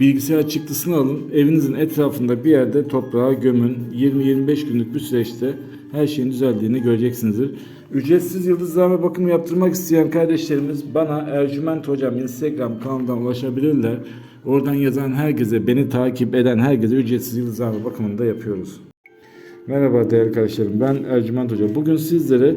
Bilgisayar çıktısını alın, evinizin etrafında bir yerde toprağa gömün. 20-25 günlük bir süreçte her şeyin düzeldiğini göreceksinizdir. Ücretsiz yıldızlama bakımı yaptırmak isteyen kardeşlerimiz bana Ercüment Hocam Instagram kanalından ulaşabilirler. Oradan yazan herkese, beni takip eden herkese ücretsiz yıldızlama bakımını da yapıyoruz. Merhaba değerli kardeşlerim. Ben Ercüment Hoca. Bugün sizlere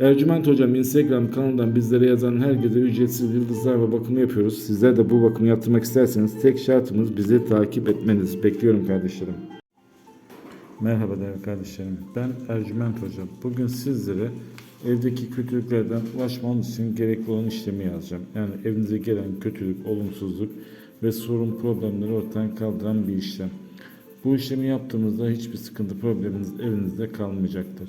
Ercüment Hocam Instagram kanalından bizlere yazan herkese ücretsiz yıldızlar ve bakımı yapıyoruz. Sizler de bu bakımı yaptırmak isterseniz tek şartımız bizi takip etmeniz. Bekliyorum kardeşlerim. Merhaba değerli kardeşlerim. Ben Ercüment Hocam. Bugün sizlere evdeki kötülüklerden ulaşmanız için gerekli olan işlemi yazacağım. Yani evinize gelen kötülük, olumsuzluk ve sorun problemleri ortadan kaldıran bir işlem. Bu işlemi yaptığımızda hiçbir sıkıntı probleminiz evinizde kalmayacaktır.